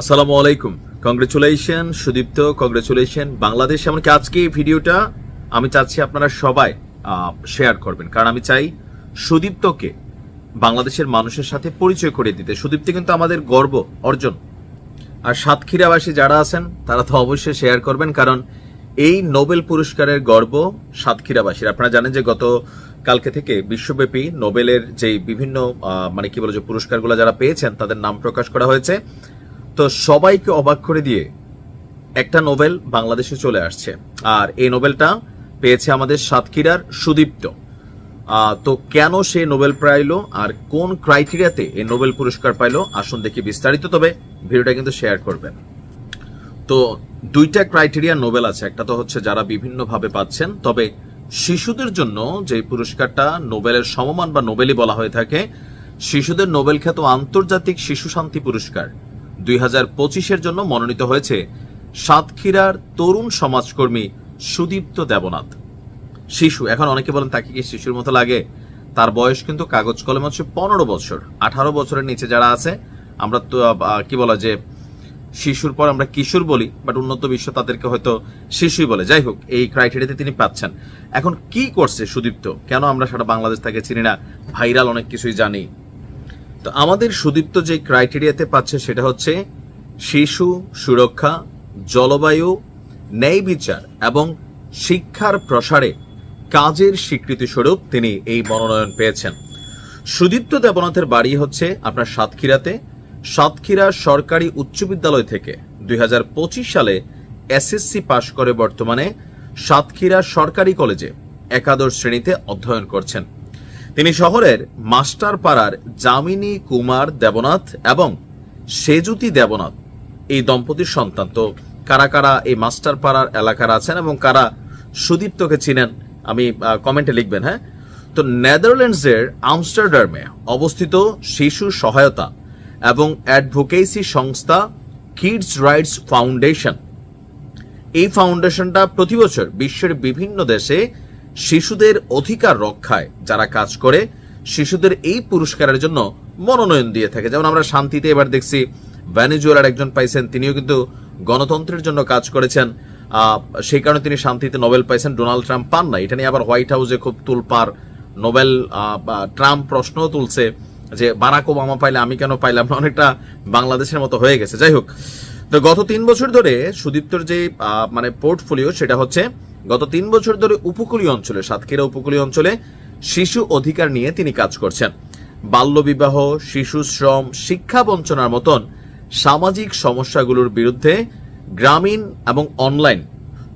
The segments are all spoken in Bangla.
আসসালামু আলাইকুম। Congratulation Sudipta congratulation Bangladesh. এমনকি আজকে এই ভিডিওটা আমি চাচ্ছি আপনারা সবাই শেয়ার করবেন। কারণ আমি চাই সুদীপ্তকে বাংলাদেশের মানুষের সাথে পরিচয় করে দিতে। সুদীপ্ত কিন্তু আমাদের গর্ব অর্জন। আর সাতক্ষীরাবাসী যারা আছেন, তারা তো অবশ্যই শেয়ার করবেন। কারণ এই নোবেল পুরস্কারের গর্ব সাতক্ষীরাবাসীর আপনারা জানেন যে গত কালকে থেকে বিশ্বব্যাপী নোবেলের যে বিভিন্ন মানে কি বলে যে পুরস্কারগুলো যারা পেয়েছেন, তাদের নাম প্রকাশ করা হয়েছে। তো সবাইকে অবাক করে দিয়ে একটা নোবেল বাংলাদেশে চলে আসছে। আর এই নোবেলটা পেয়েছে আমাদের সাতক্ষীরার সুদীপ্ত। তো কেন সে নোবেল পাইলো আর কোন ক্রাইটেরিয়াতে এই নোবেল পুরস্কার পাইলো, আসুন দেখি বিস্তারিত, তবে ভিডিওটা কিন্তু শেয়ার করবেন। তো দুইটা ক্রাইটেরিয়া নোবেল আছে, একটা তো হচ্ছে যারা বিভিন্নভাবে পাচ্ছেন, তবে শিশুদের জন্য যে পুরস্কারটা নোবেলের সমমান বা নোবেলই বলা হয়ে থাকে, শিশুদের নোবেল খ্যাত আন্তর্জাতিক শিশু শান্তি পুরস্কার দুই হাজার পঁচিশের জন্য মনোনীত হয়েছে সাতক্ষীরার তরুণ সমাজকর্মী সুদীপ্ত দেবনাথ। শিশু, এখন অনেকে বলেন তাকে কি শিশুর মতো লাগে? তার বয়স কিন্তু কাগজ কলম হচ্ছে পনেরো বছর। আঠারো বছরের নিচে যারা আছে, আমরা তো কি বলা যে শিশুর পর আমরা কিশোর বলি বাট উন্নত বিশ্ব তাদেরকে হয়তো শিশুই বলে। যাই হোক, এই ক্রাইটেরিয়াতে তিনি পাচ্ছেন। এখন কি করছে সুদীপ্ত? কেন আমরা সারা বাংলাদেশ তাকে চিনি না? ভাইরাল অনেক কিছুই জানি। তো আমাদের সুদীপ্ত যে ক্রাইটেরিয়াতে পাচ্ছে সেটা হচ্ছে শিশু, সুরক্ষা, জলবায়ু, ন্যায় বিচার এবং শিক্ষার প্রসারে কাজের স্বীকৃতি স্বরূপ তিনি এই মনোনয়ন পেয়েছেন। সুদীপ্ত দেবনাথের বাড়ি হচ্ছে আপনার সাতক্ষীরাতে। সাতক্ষীরা সরকারি উচ্চ বিদ্যালয় থেকে দুই হাজার পঁচিশ সালে এসএসসি পাশ করে বর্তমানে সাতক্ষীরা সরকারি কলেজে একাদশ শ্রেণীতে অধ্যয়ন করছেন। তিনি শহরের মাস্টার পাড়ার যামিনী কুমার দেবনাথ এবং সেজুতি দেবনাথ এই দম্পতির সন্তান। তো কারা কারা এই মাস্টার পাড়ার এলাকার আছেন এবং কারা সুদীপ্তকে চিনেন, আমি কমেন্টে লিখবেন হ্যাঁ? তো নেদারল্যান্ডসের আমস্টারডামে অবস্থিত শিশু সহায়তা এবং অ্যাডভোকেসি সংস্থা কিডস রাইটস ফাউন্ডেশন। এই ফাউন্ডেশনটা প্রতি বছর বিশ্বের বিভিন্ন দেশে শিশুদের অধিকার রক্ষায় যারা কাজ করে, শিশুদের এই পুরস্কারের জন্য মনোনয়ন দিয়ে থাকে। যেমন আমরা শান্তিতে এবার দেখছি, ভ্যানেজুয়েলার একজন পাইছেন, তিনিও কিন্তু গণতন্ত্রের জন্য কাজ করেছেন। সেই কারণে তিনি শান্তিতে নোবেল পাইছেন, ডোনাল্ড ট্রাম্প পান না এটা নিয়ে আবার হোয়াইট হাউসে খুব তুলপার নোবেল ট্রাম্প প্রশ্নও তুলছে যে, বারাক ওবামা পাইলে আমি কেন পাইলাম অনেকটা বাংলাদেশের মতো হয়ে গেছে। যাই হোক, তো গত তিন বছর ধরে সুদীপ্তর যে মানে পোর্টফোলিও, সেটা হচ্ছে গত তিন বছর ধরে উপকূলীয় অঞ্চলে, সাতক্ষীরা উপকূলীয় অঞ্চলে শিশু অধিকার নিয়ে তিনি কাজ করছেন। বাল্যবিবাহ, শিশু শ্রম, শিক্ষা বঞ্চনার মতন সামাজিক সমস্যাগুলোর বিরুদ্ধে গ্রামীণ এবং অনলাইন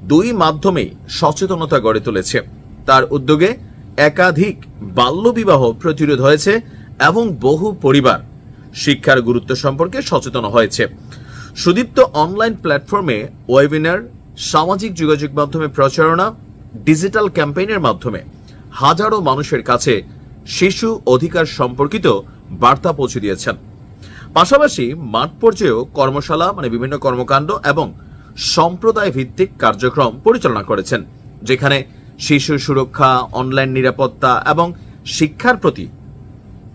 দুই মাধ্যমেই সচেতনতা গড়ে তুলেছে। তার উদ্যোগে একাধিক বাল্যবিবাহ প্রতিরোধ হয়েছে এবং বহু পরিবার শিক্ষার গুরুত্ব সম্পর্কে সচেতন হয়েছে। সুদীপ্ত অনলাইন প্ল্যাটফর্মে ওয়েবিনার সামাজিক যোগাযোগ মাধ্যমে প্রচারণা ডিজিটাল ক্যাম্পেইনের মাধ্যমে হাজারো মানুষের কাছে শিশু অধিকার সম্পর্কিত বার্তা পৌঁছে দিয়েছেন। পাশাপাশি মাঠ পর্যায়েও কর্মশালা মানে বিভিন্ন কর্মকাণ্ড এবং সম্প্রদায় ভিত্তিক কার্যক্রম পরিচালনা করেছেন, যেখানে শিশু সুরক্ষা অনলাইন নিরাপত্তা এবং শিক্ষার প্রতি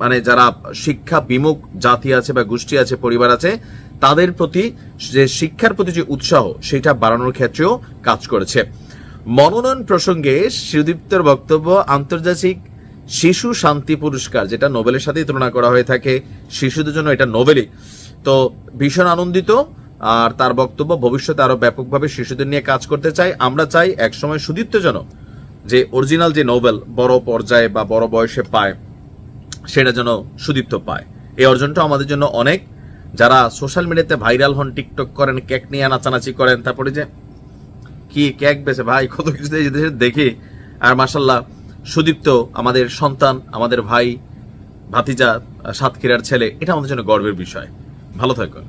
মানে যারা শিক্ষা বিমুখ জাতি আছে বা গোষ্ঠী আছে, পরিবার আছে তাদের প্রতি যে শিক্ষার প্রতি যে উৎসাহ, সেটা বাড়ানোর ক্ষেত্রেও কাজ করেছে। মনোনয়ন প্রসঙ্গে সুদীপ্তর বক্তব্য, আন্তর্জাতিক শিশু শান্তি পুরস্কার, যেটা নোবেলের সাথেই তুলনা করা হয়ে থাকে, শিশুদের জন্য এটা নোবেলই। তো ভীষণ আনন্দিত, আর তার বক্তব্য ভবিষ্যতে আরও ব্যাপকভাবে শিশুদের নিয়ে কাজ করতে চাই। আমরা চাই একসময় সুদীপ্ত যেন যে অরিজিনাল যে নোবেল বড় পর্যায়ে বা বড় বয়সে পায়, সেটা যেন সুদীপ্ত পায়। এই অর্জনটা আমাদের জন্য অনেক। যারা সোশ্যাল মিডিয়াতে ভাইরাল হন, টিকটক করেন, কেক নিয়ে নাচানাচি করেন, তারপরে যে কি কেক বেছে ভাই, কত কিছু দেখি আর মাসাল্লাহ সুদীপ্ত, আমাদের সন্তান, আমাদের ভাই, ভাতিজা, সাতক্ষীরার ছেলে, এটা আমাদের জন্য গর্বের বিষয়। ভালো থাকুন।